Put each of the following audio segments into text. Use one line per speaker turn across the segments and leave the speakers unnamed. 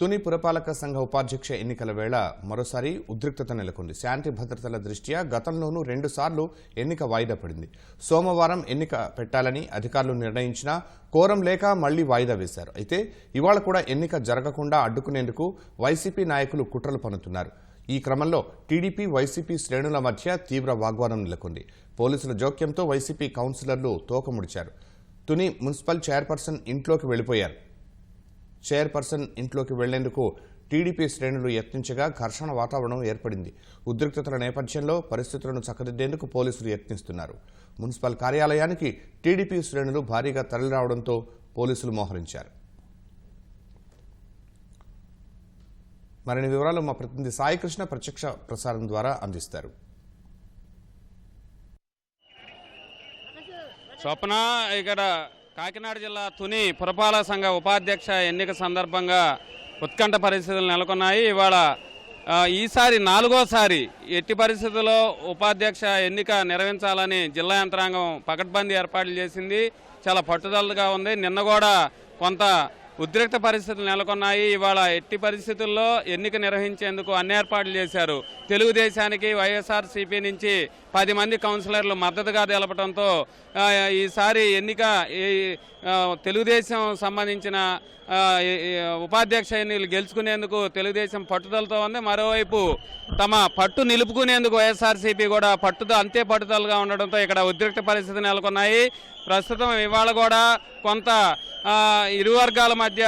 తుని పురపాలక సంఘ ఉపాధ్యక్ష ఎన్నికల వేళ మరోసారి ఉద్రిక్తత నెలకొంది. శాంతి భద్రతల దృష్ట్యా గతంలోనూ రెండుసార్లు ఎన్నిక వాయిదా పడింది. సోమవారం ఎన్నిక పెట్టాలని అధికారులు నిర్ణయించినా కోరం లేక మళ్ళీ వాయిదా వేశారు. అయితే ఇవాళ కూడా ఎన్నిక జరగకుండా అడ్డుకునేందుకు వైసీపీ నాయకులు కుట్రలు పన్నుతున్నారు. ఈ క్రమంలో టీడీపీ వైసీపీ శ్రేణుల మధ్య తీవ్ర వాగ్వాదం నెలకొంది. పోలీసుల జోక్యంతో వైసీపీ కౌన్సిలర్లు తోకముడిచారు. తుని మున్సిపల్ చైర్పర్సన్ ఇంట్లోకి వెళ్ళిపోయారు చైర్పర్సన్ ఇంట్లోకి వెళ్ళేందుకు టీడీపీ శ్రేణులు యత్నించగా ఘర్షణ వాతావరణం ఏర్పడింది. ఉద్రిక్తతల నేపథ్యంలో పరిస్థితులను చక్కదిద్దేందుకు పోలీసులు యత్నిస్తున్నారు. మున్సిపల్ కార్యాలయానికి టీడీపీ శ్రేణులు భారీగా తరలిరావడంతో పోలీసులు మోహరించారు. మరిన్ని వివరాలు మా ప్రతినిధి సాయికృష్ణ ప్రత్యక్ష ప్రసారం ద్వారా అందిస్తారు.
స్వప్న ఇక్కడ కాకినాడ జిల్లా తుని పురపాలక సంఘ ఉపాధ్యక్ష ఎన్నిక సందర్భంగా ఉత్కంఠ పరిస్థితులు నెలకొన్నాయి. ఇవాళ ఈసారి నాలుగోసారి ఎట్టి పరిస్థితుల్లో ఉపాధ్యక్ష ఎన్నిక నిర్వహించాలని జిల్లా యంత్రాంగం పకడ్బందీ ఏర్పాట్లు చేసింది. చాలా పట్టుదలగా ఉంది. నిన్న కూడా కొంత ఉద్రిక్త పరిస్థితులు నెలకొన్నాయి. ఇవాళ ఎట్టి పరిస్థితుల్లో ఎన్నిక నిర్వహించేందుకు అన్ని ఏర్పాట్లు చేశారు. తెలుగుదేశానికి వైఎస్ఆర్ సిపి నుంచి పది మంది కౌన్సిలర్లు మద్దతుగా తెలపడంతో ఈసారి ఎన్నిక తెలుగుదేశం సంబంధించిన ఉపాధ్యక్ష ఎన్నికలు గెలుచుకునేందుకు తెలుగుదేశం పట్టుదలతో ఉంది. మరోవైపు తమ పట్టు నిలుపుకునేందుకు వైఎస్ఆర్సీపీ కూడా పట్టుదల అంతే పట్టుదలగా ఉండడంతో ఇక్కడ ఉద్రిక్త పరిస్థితి నెలకొన్నాయి. ప్రస్తుతం ఇవాళ కూడా కొంత ఇరు వర్గాల మధ్య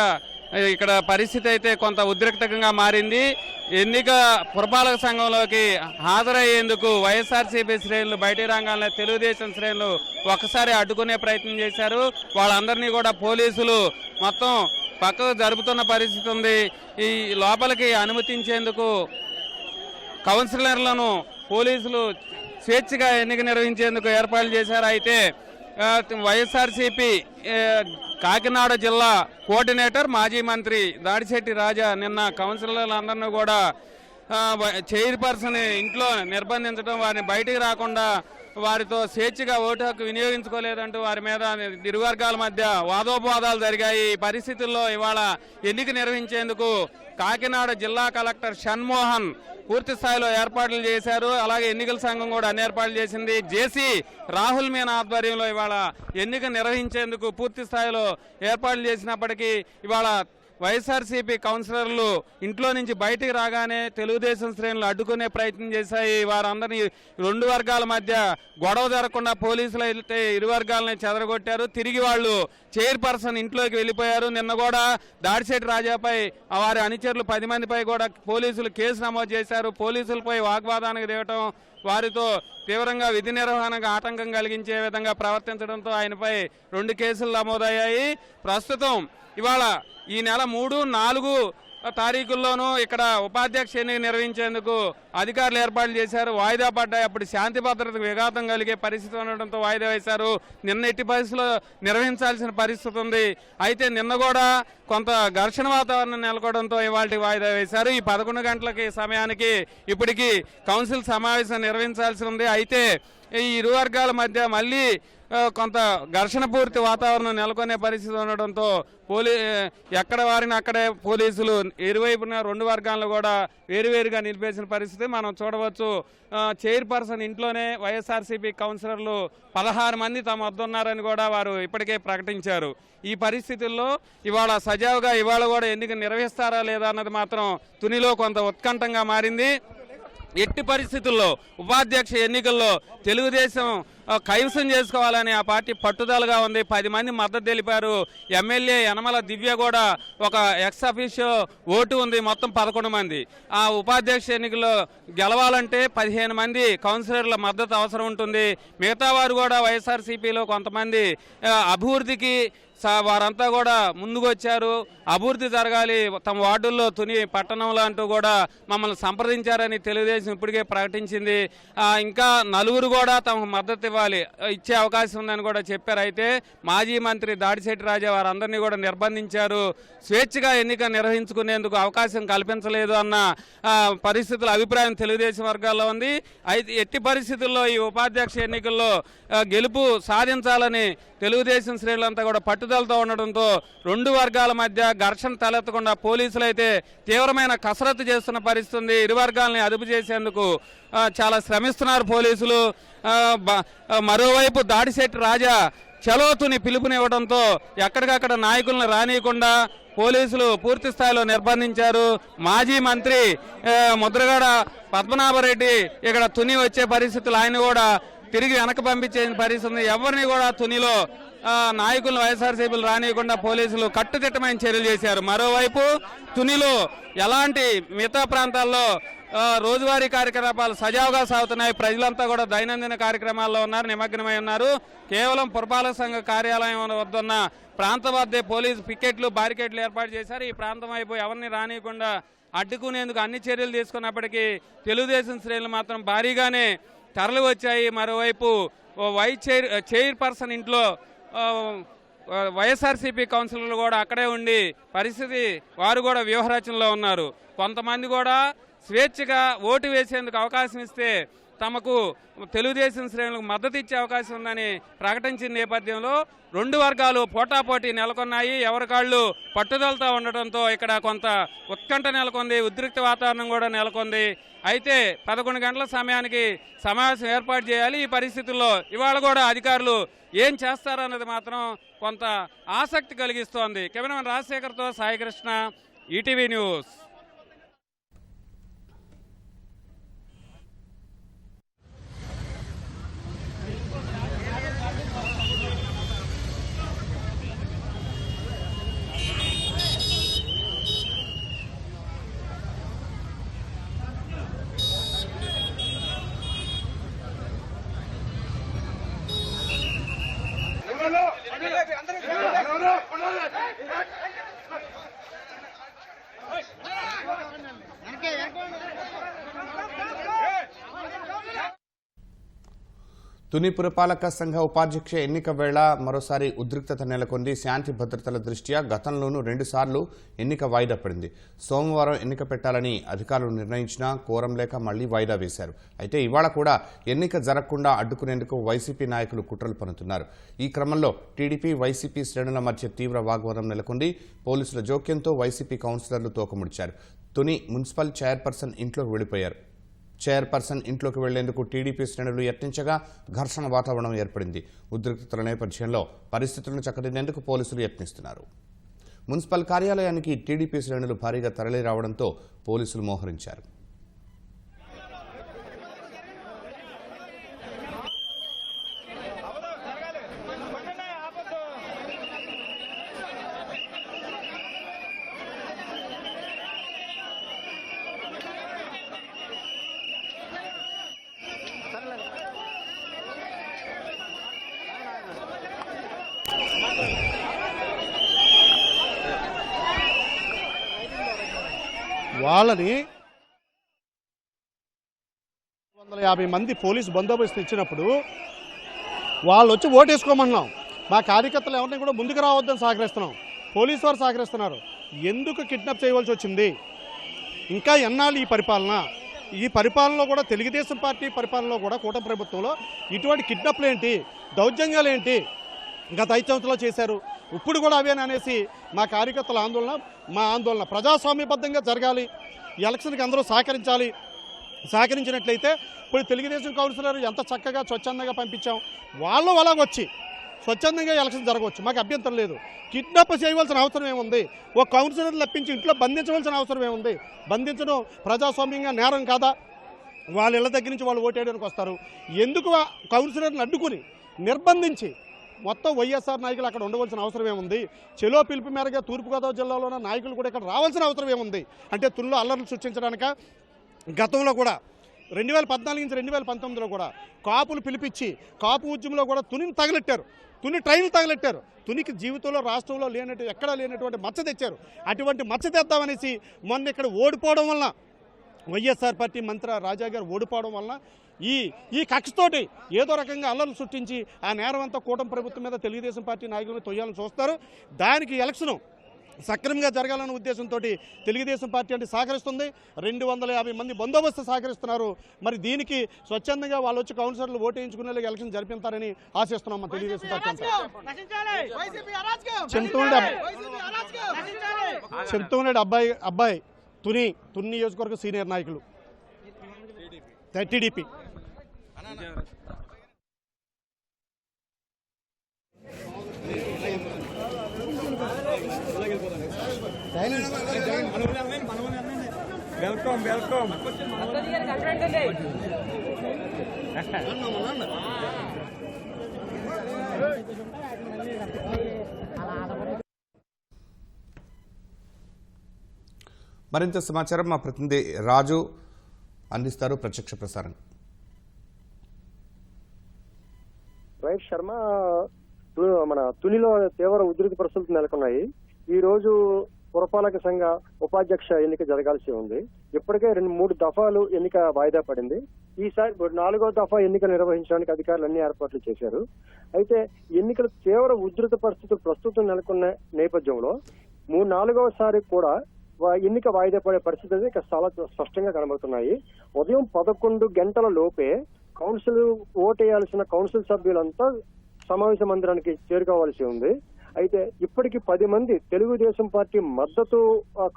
ఇక్కడ పరిస్థితి అయితే కొంత ఉద్రిక్తంగా మారింది. ఎన్నిక పురపాలక సంఘంలోకి హాజరయ్యేందుకు వైఎస్ఆర్సీపీ శ్రేణులు బయటి రంగాల్లో తెలుగుదేశం శ్రేణులు ఒక్కసారి అడ్డుకునే ప్రయత్నం చేశారు. వాళ్ళందరినీ కూడా పోలీసులు మొత్తం పక్కకు జరుపుతున్న పరిస్థితి ఉంది. ఈ లోపలికి అనుమతించేందుకు కౌన్సిలర్లను పోలీసులు స్వేచ్ఛగా ఎన్నిక నిర్వహించేందుకు ఏర్పాట్లు చేశారు. అయితే వైఎస్ఆర్సీపీ కాకినాడ జిల్లా కోఆర్డినేటర్ మాజీ మంత్రి దాడిశెట్టి రాజా నిన్న కౌన్సిలర్లందరినీ కూడా చైర్పర్సన్ ఇంట్లో నిర్బంధించడం వారిని బయటికి రాకుండా వారితో స్వేచ్ఛగా ఓటు హక్కు వినియోగించుకోలేదంటూ వారి మీద ఇరు వర్గాల మధ్య వాదోపవాదాలు జరిగాయి. ఈ పరిస్థితుల్లో ఇవాళ ఎన్నిక నిర్వహించేందుకు కాకినాడ జిల్లా కలెక్టర్ షణ్మోహన్ పూర్తి స్థాయిలో ఏర్పాట్లు చేశారు. అలాగే ఎన్నికల సంఘం కూడా అన్ని ఏర్పాట్లు చేసింది. జేసీ రాహుల్ మీనా ఆధ్వర్యంలో ఇవాళ ఎన్నిక నిర్వహించేందుకు పూర్తి స్థాయిలో ఏర్పాట్లు చేసినప్పటికీ ఇవాళ వైఎస్ఆర్సీపీ కౌన్సిలర్లు ఇంట్లో నుంచి బయటికి రాగానే తెలుగుదేశం శ్రేణులు అడ్డుకునే ప్రయత్నం చేశాయి. వారందరినీ రెండు వర్గాల మధ్య గొడవ జరగకుండా పోలీసులు అయితే ఇరు వర్గాలని చెదరగొట్టారు. తిరిగి వాళ్ళు చైర్పర్సన్ ఇంట్లోకి వెళ్ళిపోయారు. నిన్న కూడా దాడిశెట్టి రాజాపై వారి అనుచరులు పది మందిపై కూడా పోలీసులు కేసు నమోదు చేశారు. పోలీసులపై వాగ్వాదానికి దిగటం వారితో తీవ్రంగా విధి నిర్వహణకు ఆటంకం కలిగించే విధంగా ప్రవర్తించడంతో ఆయనపై రెండు కేసులు నమోదయ్యాయి. ప్రస్తుతం ఇవాళ ఈ నెల మూడు నాలుగు తారీఖుల్లోనూ ఇక్కడ ఉపాధ్యక్ష ఎన్నిక నిర్వహించేందుకు అధికారులు ఏర్పాట్లు చేశారు. వాయిదా పడ్డాయి. అప్పుడు శాంతి భద్రతకు విఘాతం కలిగే పరిస్థితి ఉండడంతో వాయిదా వేశారు. నిన్న ఎట్టి పరిస్థితుల్లో నిర్వహించాల్సిన పరిస్థితి ఉంది. అయితే నిన్న కూడా కొంత ఘర్షణ వాతావరణం నెలకొవడంతో ఇవాళ వాయిదా వేశారు. ఈ పదకొండు గంటలకి సమయానికి ఇప్పటికీ కౌన్సిల్ సమావేశం నిర్వహించాల్సి ఉంది. అయితే ఈ ఇరు వర్గాల మధ్య మళ్ళీ కొంత ఘర్షణ పూర్తి వాతావరణం నెలకొనే పరిస్థితి ఉండడంతో పోలీ ఎక్కడ వారిని అక్కడే పోలీసులు ఇరువైపున రెండు వర్గాలను కూడా వేరువేరుగా నిలిపేసిన పరిస్థితి మనం చూడవచ్చు. చైర్పర్సన్ ఇంట్లోనే వైఎస్ఆర్సీపీ కౌన్సిలర్లు పదహారు మంది తమ వద్దున్నారని కూడా వారు ఇప్పటికే ప్రకటించారు. ఈ పరిస్థితుల్లో ఇవాళ సజావుగా ఇవాళ కూడా ఎన్నిక నిర్వహిస్తారా లేదా అన్నది మాత్రం తునిలో కొంత ఉత్కంఠంగా మారింది. ఎట్టి పరిస్థితుల్లో ఉపాధ్యక్ష ఎన్నికల్లో తెలుగుదేశం కైవసం చేసుకోవాలని ఆ పార్టీ పట్టుదలగా ఉంది. పది మంది మద్దతు తెలిపారు. ఎమ్మెల్యే యనమల దివ్య కూడా ఒక ఎక్స్ అఫీషియో ఓటు ఉంది మొత్తం పదకొండు మంది. ఆ ఉపాధ్యక్ష ఎన్నికల్లో గెలవాలంటే పదిహేను మంది కౌన్సిలర్ల మద్దతు అవసరం ఉంటుంది. మిగతా వారు కూడా వైఎస్ఆర్సీపీలో కొంతమంది అభివృద్ధికి వారంతా కూడా ముందుకు వచ్చారు అభివృద్ధి జరగాలి. తమ వార్డుల్లో తుని పట్టణంలో అంటూ కూడా మమ్మల్ని సంప్రదించారని తెలుగుదేశం ఇప్పటికే ప్రకటించింది. ఇంకా నలుగురు కూడా తమకు మద్దతు ఇవ్వాలి ఇచ్చే అవకాశం ఉందని కూడా చెప్పారు. అయితే మాజీ మంత్రి దాడిశెట్టి రాజా వారందరినీ కూడా నిర్బంధించారు. స్వేచ్ఛగా ఎన్నిక నిర్వహించుకునేందుకు అవకాశం కల్పించలేదు అన్న పరిస్థితుల అభిప్రాయం తెలుగుదేశం వర్గాల్లో ఉంది. అయితే ఎట్టి పరిస్థితుల్లో ఈ ఉపాధ్యక్ష ఎన్నికల్లో గెలుపు సాధించాలని తెలుగుదేశం శ్రేణులంతా కూడా పట్టుదలతో ఉండడంతో రెండు వర్గాల మధ్య ఘర్షణ తలెత్తకుండా పోలీసులు అయితే తీవ్రమైన కసరత్తు చేస్తున్న పరిస్థితి ఇరు వర్గాలని అదుపు చేసేందుకు చాలా శ్రమిస్తున్నారు పోలీసులు. మరోవైపు దాడిశెట్టి రాజా చలోతుని పిలుపునివ్వడంతో ఎక్కడికక్కడ నాయకులను రానియకుండా పోలీసులు పూర్తి స్థాయిలో నిర్బంధించారు. మాజీ మంత్రి ముద్రగడ పద్మనాభరెడ్డి ఇక్కడ తుని వచ్చే పరిస్థితులు ఆయన కూడా తిరిగి వెనక పంపించే పరిస్థితి ఎవరిని కూడా తునిలో నాయకులు వైఎస్ఆర్సీపీలు రానియకుండా పోలీసులు కట్టుదిట్టమైన చర్యలు చేశారు. మరోవైపు తునిలో ఎలాంటి మిగతా ప్రాంతాల్లో రోజువారీ కార్యకలాపాలు సజావుగా సాగుతున్నాయి. ప్రజలంతా కూడా దైనందిన కార్యక్రమాల్లో ఉన్నారు నిమగ్నమై ఉన్నారు. కేవలం పురపాలక సంఘ కార్యాలయం వద్ద ఉన్న ప్రాంత వద్దే పోలీసు పికెట్లు బారికేట్లు ఏర్పాటు చేశారు. ఈ ప్రాంతం వైపు ఎవరిని రానియకుండా అడ్డుకునేందుకు అన్ని చర్యలు తీసుకున్నప్పటికీ తెలుగుదేశం శ్రేణులు మాత్రం భారీగానే తరలి వచ్చాయి. మరోవైపు వైస్ చైర్ చైర్పర్సన్ ఇంట్లో వైఎస్ఆర్సీపీ కౌన్సిలర్లు కూడా అక్కడే ఉండి పరిస్థితి వారు కూడా వ్యూహరచనలో ఉన్నారు. కొంతమంది కూడా స్వేచ్ఛగా ఓటు వేసేందుకు అవకాశం ఇస్తే తమకు తెలుగుదేశం శ్రేణులకు మద్దతు ఇచ్చే అవకాశం ఉందని ప్రకటించిన నేపథ్యంలో రెండు వర్గాలు పోటాపోటీ నెలకొన్నాయి. ఎవరికాళ్ళు పట్టుదలతో ఉండటంతో ఇక్కడ కొంత ఉత్కంఠ నెలకొంది. ఉద్రిక్త వాతావరణం కూడా నెలకొంది. అయితే పదకొండు గంటల సమయానికి సమావేశం ఏర్పాటు చేయాలి. ఈ పరిస్థితుల్లో ఇవాళ కూడా అధికారులు ఏం చేస్తారన్నది మాత్రం కొంత ఆసక్తి కలిగిస్తోంది. కెమెరామెన్ రాజశేఖర్తో సాయికృష్ణ ఈటీవీ న్యూస్.
తుని పురపాలక సంఘ ఉపాధ్యక్ష ఎన్నిక వేళ మరోసారి ఉద్రిక్తత నెలకొంది. శాంతి భద్రతల దృష్ట్యా గతంలోనూ రెండుసార్లు ఎన్నిక వాయిదా పడింది. సోమవారం ఎన్నిక పెట్టాలని అధికారులు నిర్ణయించినా కోరం లేక మళ్ళీ వాయిదా వేశారు. అయితే ఇవాళ కూడా ఎన్నిక జరగకుండా అడ్డుకునేందుకు వైసీపీ నాయకులు కుట్రలు పన్నుతున్నారు. ఈ క్రమంలో టీడీపీ వైసీపీ శ్రేణుల మధ్య తీవ్ర వాగ్వాదం నెలకొంది. పోలీసుల జోక్యంతో వైసీపీ కౌన్సిలర్లు తోకముడిచారు. తుని మున్సిపల్ చైర్పర్సన్ ఇంట్లోకి వెళ్ళిపోయారు. చైర్పర్సన్ ఇంట్లోకి వెళ్ళేందుకు టీడీపీ శ్రేణులు యత్నించగా ఘర్షణ వాతావరణం ఏర్పడింది. ఉద్రిక్తతల నేపథ్యంలో పరిస్థితులను చక్కదిద్దేందుకు పోలీసులు యత్నిస్తున్నారు. మున్సిపల్ కార్యాలయానికి టీడీపీ శ్రేణులు భారీగా తరలి రావడంతో పోలీసులు మోహరించారు.
వాళ్ళని వందల యాభై మంది పోలీసు బందోబస్తు ఇచ్చినప్పుడు వాళ్ళు వచ్చి ఓటేసుకోమన్నాం. మా కార్యకర్తలు ఎవరిని కూడా ముందుకు రావద్దని సహకరిస్తున్నాం. పోలీసు వారు సహకరిస్తున్నారు. ఎందుకు కిడ్నాప్ చేయవలసి వచ్చింది? ఇంకా ఎన్నాళ్ళు ఈ పరిపాలన? ఈ పరిపాలనలో కూడా తెలుగుదేశం పార్టీ పరిపాలనలో కూడా కూటమి ప్రభుత్వంలో ఇటువంటి కిడ్నాప్లు ఏంటి? దౌర్జన్యాలు ఏంటి? గత ఐదు సంవత్సరాలు చేశారు. ఇప్పుడు కూడా అవేనా అనేసి మా కార్యకర్తల ఆందోళన మా ఆందోళన ప్రజాస్వామ్యబద్ధంగా జరగాలి ఎలక్షన్కి అందరూ సహకరించాలి. సహకరించినట్లయితే ఇప్పుడు తెలుగుదేశం కౌన్సిలర్ ఎంత చక్కగా స్వచ్ఛందంగా పంపించాం. వాళ్ళు అలాగొచ్చి స్వచ్ఛందంగా ఎలక్షన్ జరగవచ్చు. మాకు అభ్యంతరం లేదు. కిడ్నాప్ చేయవలసిన అవసరం ఏముంది? ఒక కౌన్సిలర్ తప్పించి ఇంట్లో బంధించవలసిన అవసరం ఏముంది? బంధించడం ప్రజాస్వామ్యంగా నేరం కాదా? వాళ్ళ ఇళ్ళ దగ్గర నుంచి వాళ్ళు ఓటేయడానికి వస్తారు. ఎందుకు ఆ కౌన్సిలర్ని అడ్డుకుని నిర్బంధించి మొత్తం వైఎస్ఆర్ నాయకులు అక్కడ ఉండవలసిన అవసరం ఏముంది? చెలో పిలుపు మేరగా తూర్పుగోదావరి జిల్లాలో ఉన్న నాయకులు కూడా ఇక్కడ రావాల్సిన అవసరం ఏముంది? అంటే తుల్లో అల్లర్లు సృష్టించడానిక? గతంలో కూడా రెండు వేల పద్నాలుగు నుంచి రెండు వేల పంతొమ్మిదిలో కూడా కాపులు పిలిపించి కాపు ఉద్యమంలో కూడా తునిని తగలెట్టారు. తుని ట్రైన్లు తగలెట్టారు. తునికి జీవితంలో రాష్ట్రంలో లేనట్టు ఎక్కడా లేనటువంటి మచ్చ తెచ్చారు. అటువంటి మచ్చ తెద్దామనేసి మొన్న ఇక్కడ ఓడిపోవడం వలన వైఎస్ఆర్ పార్టీ మంత్రి రాజా గారు ఓడిపోవడం వలన ఈ ఈ కక్షతోటి ఏదో రకంగా అల్లర్లు సృష్టించి ఆ నేరం అంతా కూటమి ప్రభుత్వం మీద తెలుగుదేశం పార్టీ నాయకుల మీద తొయ్యాలని చూస్తారు. దానికి ఎలక్షను సక్రమంగా జరగాలన్న ఉద్దేశంతో తెలుగుదేశం పార్టీ అంటే సహకరిస్తుంది. రెండు వందల యాభై మంది బందోబస్తు సహకరిస్తున్నారు. మరి దీనికి స్వచ్ఛందంగా వాళ్ళు వచ్చి కౌన్సిలర్లు ఓటు వేయించుకునే ఎలక్షన్ జరిపిస్తారని ఆశిస్తున్నాం మా తెలుగుదేశం పార్టీ అంతా. చెంతూరుడు చెంతూరుడు అబ్బాయి అబ్బాయి తుని తుని నియోజకవర్గ సీనియర్ నాయకులు. టీడీపీ.
Welcome welcome.
మరింత సమాచారం మా ప్రతినిధి రాజు అందిస్తారు ప్రత్యక్ష ప్రసారం.
శర్మ తు- మన తునిలో తీవ్ర ఉధృతి పరిస్థితులు నెలకొన్నాయి. ఈ రోజు పురపాలక సంఘ ఉపాధ్యక్ష ఎన్నిక జరగాల్సి ఉంది. ఇప్పటికే రెండు మూడు దఫాలు ఎన్నిక వాయిదా పడింది. ఈసారి నాలుగో దఫా ఎన్నిక నిర్వహించడానికి అధికారులు అన్ని ఏర్పాట్లు చేశారు. అయితే ఎన్నికలు తీవ్ర ఉధృత పరిస్థితులు ప్రస్తుతం నెలకొన్న నేపథ్యంలో మూడు నాలుగోసారి కూడా ఎన్నిక వాయిదా పడే పరిస్థితి అయితే ఇక్కడ చాలా స్పష్టంగా కనబడుతున్నాయి. ఉదయం పదకొండు గంటల లోపే కౌన్సిల్ ఓటేయాల్సిన కౌన్సిల్ సభ్యులంతా సమావేశ మందిరానికి చేరుకోవాల్సి ఉంది. అయితే ఇప్పటికి పది మంది తెలుగుదేశం పార్టీ మద్దతు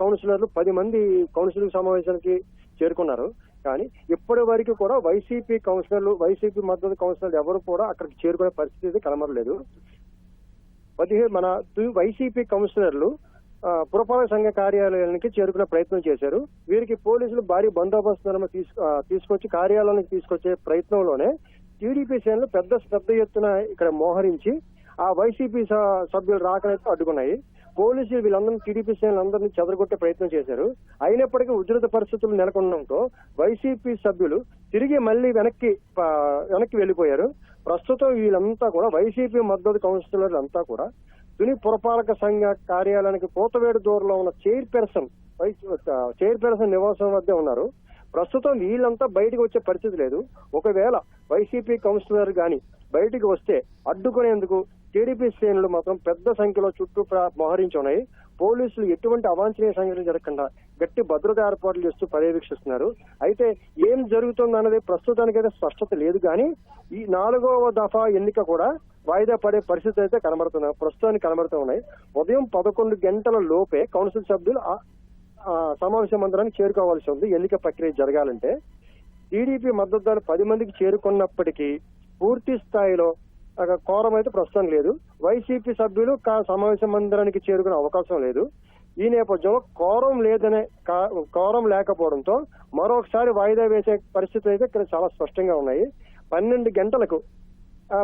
కౌన్సిలర్లు పది మంది కౌన్సిల్ సమావేశానికి చేరుకున్నారు. కానీ ఇప్పటి వరకు కూడా వైసీపీ కౌన్సిలర్లు వైసీపీ మద్దతు కౌన్సిలర్లు ఎవరు కూడా అక్కడికి చేరుకునే పరిస్థితి అయితే కనబడలేదు. పదిహేను మన వైసీపీ కౌన్సిలర్లు పురపాలక సంఘ కార్యాలయానికి చేరుకునే ప్రయత్నం చేశారు. వీరికి పోలీసులు భారీ బందోబస్తు తీసు- తీసుకొచ్చి కార్యాలయానికి తీసుకొచ్చే ప్రయత్నంలోనే టీడీపీ శ్రేణులు పెద్ద పెద్ద ఎత్తున ఇక్కడ మోహరించి ఆ వైసీపీ స- సభ్యులు రాకనైతే అడ్డుకున్నాయి. పోలీసులు వీళ్ళందరినీ టీడీపీ శ్రేణులందరినీ చెదరగొట్టే ప్రయత్నం చేశారు. అయినప్పటికీ ఉధృత పరిస్థితులు నెలకొనడంతో వైసీపీ సభ్యులు తిరిగి మళ్ళీ వెనక్కి వెనక్కి వెళ్ళిపోయారు ప్రస్తుతం వీళ్ళంతా కూడా వైసీపీ మద్దతు కౌన్సిలర్లు అంతా కూడా తుని పురపాలక సంఘ కార్యాలయానికి కోతవేడు దూరంలో ఉన్న చైర్పర్సన్ చైర్పర్సన్ నివాసం వద్దే ఉన్నారు. ప్రస్తుతం వీళ్ళంతా బయటకు వచ్చే పరిస్థితి లేదు. ఒకవేళ వైసీపీ కౌన్సిలర్ గాని బయటికి వస్తే అడ్డుకునేందుకు టీడీపీ శ్రేణులు మాత్రం పెద్ద సంఖ్యలో చుట్టూ మోహరించున్నాయి మోహరించి పోలీసులు ఎటువంటి అవాంఛనీయ సంఘటనలు జరగకుండా గట్టి భద్రతా ఏర్పాట్లు చేస్తూ పర్యవేక్షిస్తున్నారు. అయితే ఏం జరుగుతుందన్నది ప్రస్తుతానికైతే స్పష్టత లేదు. కానీ ఈ నాలుగవ దఫా ఎన్నిక కూడా వాయిదా పడే పరిస్థితి అయితే కనబడుతున్నాయి ప్రస్తుతానికి కనబడుతూ ఉన్నాయి. ఉదయం పదకొండు గంటల లోపే కౌన్సిల్ సభ్యులు సమావేశ మందిరానికి చేరుకోవాల్సి ఉంది. ఎన్నిక ప్రక్రియ జరగాలంటే టీడీపీ మద్దతుదారు పది మందికి చేరుకున్నప్పటికీ పూర్తి స్థాయిలో కోరం అయితే ప్రస్తుతం లేదు. వైసీపీ సభ్యులు కా- సమావేశ మందిరానికి చేరుకునే అవకాశం లేదు. ఈ నేపథ్యంలో కోరం లేదనే కా- కోరం లేకపోవడంతో మరొకసారి వాయిదా వేసే పరిస్థితి అయితే ఇక్కడ చాలా స్పష్టంగా ఉన్నాయి. పన్నెండు గంటలకు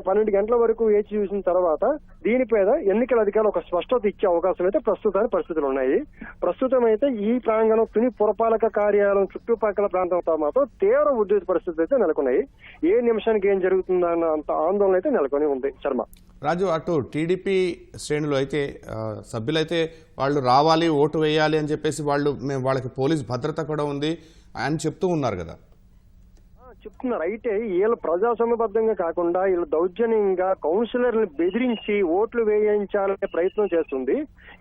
పన్నెండు గంటల వరకు వేచి చూసిన తర్వాత దీనిపైన ఎన్నికల అధికారులు ఒక స్పష్టత ఇచ్చే అవకాశం అయితే ప్రస్తుతానికి పరిస్థితులు ఉన్నాయి. ప్రస్తుతం అయితే ఈ ప్రాంగణం తుని పురపాలక కార్యాలయం చుట్టుపక్కల ప్రాంతంతో మాత్రం తీవ్ర ఉద్యోగ పరిస్థితులు అయితే నెలకొన్నాయి. ఏ నిమిషానికి ఏం జరుగుతుందన్న అంత ఆందోళన అయితే నెలకొని ఉంది. శర్మ.
రాజు అటు టీడీపీ శ్రేణులు అయితే సభ్యులైతే వాళ్ళు రావాలి ఓటు వేయాలి అని చెప్పేసి వాళ్ళు మేము వాళ్ళకి పోలీస్ భద్రత కూడా ఉంది అని చెప్తూ ఉన్నారు కదా.
చెప్తున్నారు. అయితే వీళ్ళు ప్రజాస్వామ్యబద్ధంగా కాకుండా వీళ్ళు దౌర్జన్యంగా కౌన్సిలర్ని బెదిరించి ఓట్లు వేయించాలనే ప్రయత్నం చేస్తుంది.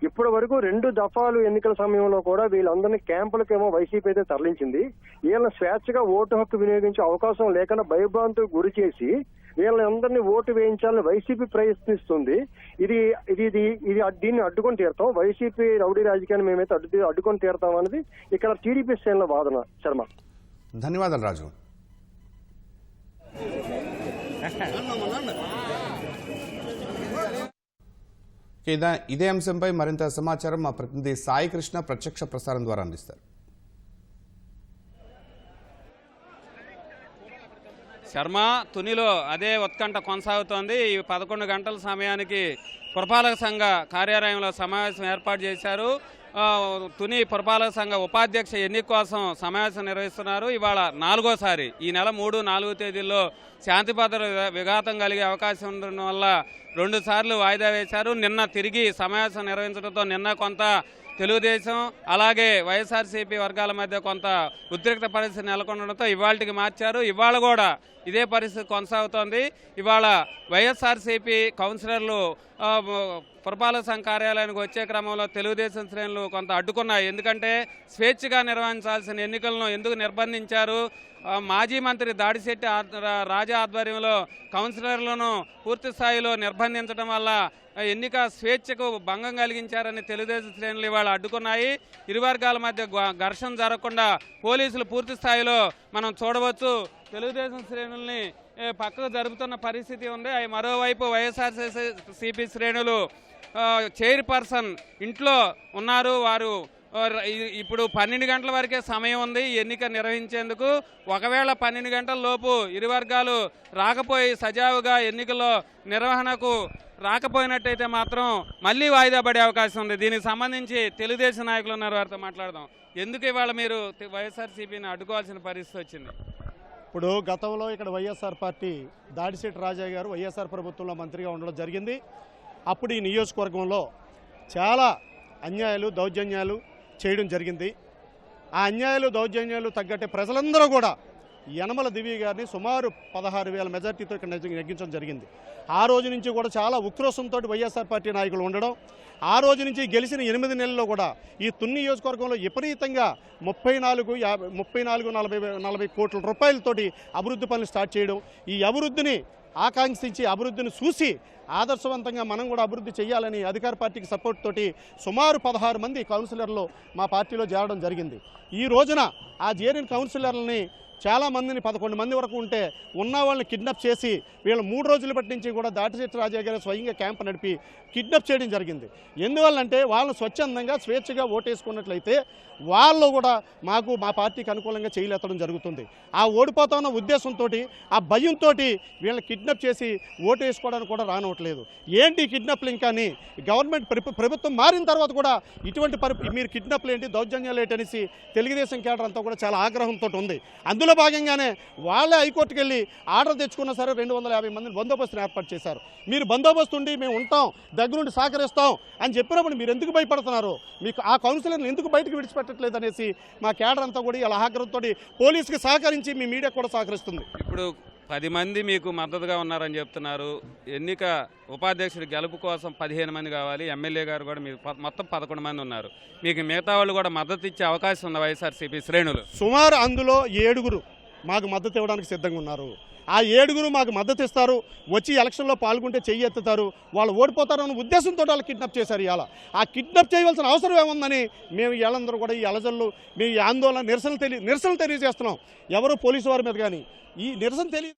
ఇప్పటి వరకు రెండు దఫాలు ఎన్నికల సమయంలో కూడా వీళ్ళందరినీ క్యాంపులకేమో వైసీపీ అయితే తరలించింది. వీళ్ళని స్వేచ్ఛగా ఓటు హక్కు వినియోగించే అవకాశం లేకుండా భయభ్రాంతులకు గురి చేసి వీళ్ళందరినీ ఓటు వేయించాలని వైసీపీ ప్రయత్నిస్తుంది. ఇది ఇది ఇది ఇది దీన్ని అడ్డుకొని తీరుతాం. వైసీపీ రౌడీ రాజకీయాన్ని మేమైతే అడ్డు అడ్డుకొని తీరుతాం అనేది ఇక్కడ టీడీపీ శ్రేణుల వాదన. శర్మ.
ధన్యవాదాలు రాజు. ఇదే అంశంపై మరింత సమాచారం మా ప్రతినిధి సాయి కృష్ణ ప్రత్యక్ష ప్రసారం ద్వారా అందిస్తారు.
శర్మ తునిలో అదే ఉత్కంఠ కొనసాగుతోంది. ఈ పదకొండు గంటల సమయానికి పురపాలక సంఘ కార్యాలయంలో సమావేశం ఏర్పాటు చేశారు. తుని పురపాలక సంఘ ఉపాధ్యక్ష ఎన్నిక కోసం సమావేశం నిర్వహిస్తున్నారు. ఇవాళ నాలుగోసారి. ఈ నెల మూడు నాలుగో తేదీల్లో శాంతి భద్రత విఘాతం కలిగే అవకాశం ఉండడం వల్ల రెండుసార్లు వాయిదా వేశారు. నిన్న తిరిగి సమావేశం నిర్వహించడంతో నిన్న కొంత తెలుగుదేశం అలాగే వైఎస్ఆర్సీపీ వర్గాల మధ్య కొంత ఉద్రిక్త పరిస్థితి నెలకొనడంతో ఇవాళకి మార్చారు. ఇవాళ కూడా ఇదే పరిస్థితి కొనసాగుతోంది. ఇవాళ వైఎస్ఆర్సీపీ కౌన్సిలర్లు పురపాలక సంఘ కార్యాలయానికి వచ్చే క్రమంలో తెలుగుదేశం శ్రేణులు కొంత అడ్డుకున్నాయి. ఎందుకంటే స్వేచ్ఛగా నిర్వహించాల్సిన ఎన్నికలను ఎందుకు నిర్బంధించారు? మాజీ మంత్రి దాడిశెట్టి రాజా ఆధ్వర్యంలో కౌన్సిలర్లను పూర్తి స్థాయిలో నిర్బంధించడం వల్ల ఎన్నిక స్వేచ్ఛకు భంగం కలిగించారని తెలుగుదేశం శ్రేణులు ఇవాళ అడ్డుకున్నాయి. ఇరు వర్గాల మధ్య ఘర్షణ జరగకుండా పోలీసులు పూర్తి స్థాయిలో మనం చూడవచ్చు. తెలుగుదేశం శ్రేణుల్ని పక్కకు జరుపుతున్న పరిస్థితి ఉంది. అవి మరోవైపు వైఎస్ఆర్సీపీ శ్రేణులు చైర్ చైర్పర్సన్ ఇంట్లో ఉన్నారు వారు ఇప్పుడు పన్నెండు గంటల వరకే సమయం ఉంది ఈ ఎన్నిక నిర్వహించేందుకు. ఒకవేళ పన్నెండు గంటల లోపు ఇరు వర్గాలు రాకపోయి సజావుగా ఎన్నికల్లో నిర్వహణకు రాకపోయినట్టయితే మాత్రం మళ్ళీ వాయిదా పడే అవకాశం ఉంది. దీనికి సంబంధించి తెలుగుదేశం నాయకులు ఉన్నారు వారితో మాట్లాడదాం. ఎందుకు ఇవాళ మీరు వైఎస్ఆర్సీపీని అడ్డుకోవాల్సిన పరిస్థితి వచ్చింది?
ఇప్పుడు గతంలో ఇక్కడ వైఎస్ఆర్ పార్టీ దాడిశెట్టి రాజా గారు వైఎస్ఆర్ ప్రభుత్వంలో మంత్రిగా ఉండడం జరిగింది. అప్పుడు ఈ నియోజకవర్గంలో చాలా అన్యాయాలు దౌర్జన్యాలు చేయడం జరిగింది. ఆ అన్యాయాలు దౌర్జన్యాలు తగ్గట్టే ప్రజలందరూ కూడా యనమల దివ్య గారిని సుమారు పదహారు వేల మెజార్టీతో ఇక్కడ నెగ్గించడం జరిగింది. ఆ రోజు నుంచి కూడా చాలా ఉక్రోషంతో వైఎస్ఆర్ పార్టీ నాయకులు ఉండడం ఆ రోజు నుంచి గెలిచిన ఎనిమిది నెలల్లో కూడా ఈ తున్ని నియోజకవర్గంలో విపరీతంగా ముప్పై నాలుగు యాభై ముప్పై నాలుగు నలభై నలభై కోట్ల రూపాయలతోటి అభివృద్ధి పనులు స్టార్ట్ చేయడం ఈ అభివృద్ధిని ఆకాంక్షించి అభివృద్ధిని చూసి ఆదర్శవంతంగా మనం కూడా అభివృద్ధి చేయాలని అధికార పార్టీకి సపోర్ట్ తోటి సుమారు పదహారు మంది కౌన్సిలర్లు మా పార్టీలో చేరడం జరిగింది. ఈ రోజున ఆ చేరిన కౌన్సిలర్లని చాలా మందిని పదకొండు మంది వరకు ఉంటే ఉన్న వాళ్ళని కిడ్నాప్ చేసి వీళ్ళు మూడు రోజుల బట్టి నుంచి కూడా దాటిశెట్టి రాజా గారు స్వయంగా క్యాంప్ నడిపి కిడ్నాప్ చేయడం జరిగింది. ఎందువల్లంటే వాళ్ళు స్వచ్ఛందంగా స్వేచ్ఛగా ఓటేసుకున్నట్లయితే వాళ్ళు కూడా మాకు మా పార్టీకి అనుకూలంగా చేయలేతడం జరుగుతుంది. ఆ ఓడిపోతామన్న ఉద్దేశంతో ఆ భయంతో వీళ్ళని కిడ్నాప్ చేసి ఓటు వేసుకోవడానికి కూడా రానవట్లేదు. ఏంటి కిడ్నాప్లు ఇంకా అని గవర్నమెంట్ ప్రభుత్వం మారిన తర్వాత కూడా ఇటువంటి మీరు కిడ్నాప్లు ఏంటి దౌర్జన్యాలు ఏంటి అనేసి తెలుగుదేశం కేడర్ అంతా కూడా చాలా ఆగ్రహంతో ఉంది. అందులో భాగంగానే వాళ్ళే హైకోర్టుకు వెళ్ళి ఆర్డర్ తెచ్చుకున్న సరే రెండు వందల యాభై మందిని బందోబస్తుని ఏర్పాటు చేశారు. మీరు బందోబస్తు ఉండి మేము ఉంటాం దగ్గరుండి సహకరిస్తాం అని చెప్పినప్పుడు మీరు ఎందుకు భయపడుతున్నారు? మీకు ఆ కౌన్సిలర్ని ఎందుకు బయటకు విడిచిపెట్టట్లేదు అనేసి మా కేడర్ అంతా కూడా ఇలా ఆగ్రహంతో పోలీసుకి సహకరించి మీ మీడియా కూడా సహకరిస్తుంది.
ఇప్పుడు పది మంది మీకు మద్దతుగా ఉన్నారని చెప్తున్నారు. ఎన్నిక ఉపాధ్యక్షుడి గెలుపు కోసం పదిహేను మంది కావాలి. ఎమ్మెల్యే గారు కూడా మీరు ప- మొత్తం పదకొండు మంది ఉన్నారు. మీకు మిగతా వాళ్ళు కూడా మద్దతు ఇచ్చే అవకాశం ఉంది వైఎస్ఆర్సీపీ శ్రేణులు?
సుమారు అందులో ఏడుగురు మాకు మద్దతు ఇవ్వడానికి సిద్ధంగా ఉన్నారు. ఆ ఏడుగురు మాకు మద్దతు ఇస్తారు. వచ్చి ఎలక్షన్లో పాల్గొంటే చెయ్యి ఎత్తుతారు. వాళ్ళు ఓడిపోతారన్న ఉద్దేశంతో వాళ్ళు కిడ్నాప్ చేశారు ఇవాళ. ఆ కిడ్నాప్ చేయవలసిన అవసరం ఏముందని మేము వీళ్ళందరూ కూడా ఈ అలజల్లు మీ ఆందోళన నిరసన తెలియ నిరసన తెలియజేస్తున్నాం. ఎవరు పోలీసు వారి మీద కానీ. ఈ నిరసన తెలియ